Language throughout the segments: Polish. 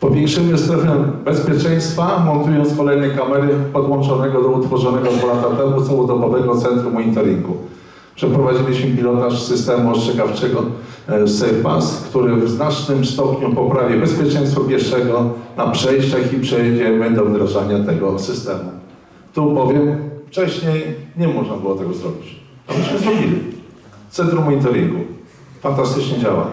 Powiększymy strefę bezpieczeństwa, montując kolejne kamery podłączonego do utworzonego dwa lata temu całodobowego centrum monitoringu. Przeprowadziliśmy pilotaż systemu ostrzegawczego e, SafePass, który w znacznym stopniu poprawi bezpieczeństwo pieszego na przejściach i przejdziemy do wdrażania tego systemu. Tu powiem, wcześniej nie można było tego zrobić. A myśmy zrobili. Centrum monitoringu. Fantastycznie działa.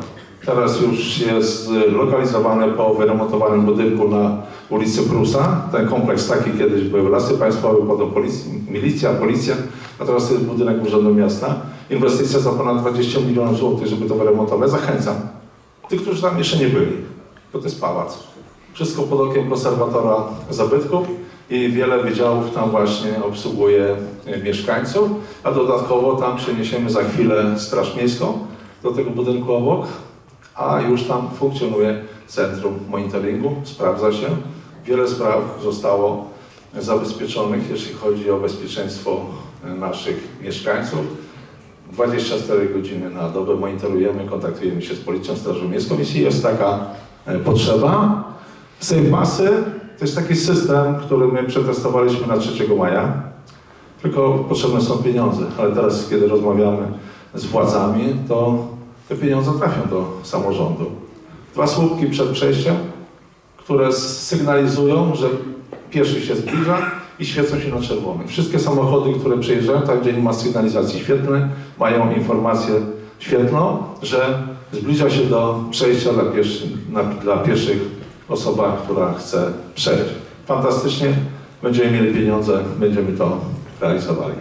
Teraz już jest y, lokalizowany po wyremontowanym budynku na ulicy Prusa. Ten kompleks taki kiedyś był Lasy Państwowe, potem policja, milicja, policja, a teraz jest budynek Urzędu Miasta. Inwestycja za ponad 20 milionów złotych, żeby to wyremontować. Zachęcam. Tych, którzy tam jeszcze nie byli. To, to jest pałac. Wszystko pod okiem konserwatora zabytków i wiele wydziałów tam właśnie obsługuje e, mieszkańców, a dodatkowo tam przeniesiemy za chwilę Straż Miejską do tego budynku obok, a już tam funkcjonuje centrum monitoringu, sprawdza się. Wiele spraw zostało zabezpieczonych, jeśli chodzi o bezpieczeństwo naszych mieszkańców. 24 godziny na dobę monitorujemy, kontaktujemy się z Policją Strażą Miejską, jeśli jest taka e, potrzeba. SafePassy to jest taki system, który my przetestowaliśmy na 3 maja, tylko potrzebne są pieniądze, ale teraz, kiedy rozmawiamy z władzami, to te pieniądze trafią do samorządu. Dwa słupki przed przejściem, które sygnalizują, że pieszy się zbliża i świecą się na czerwono. Wszystkie samochody, które przejeżdżają, tam gdzie nie ma sygnalizacji świetlnej, mają informację świetlną, że zbliża się do przejścia dla, pieszy, na, dla pieszych osoba, która chce przejść. Fantastycznie, będziemy mieli pieniądze, będziemy to realizowali.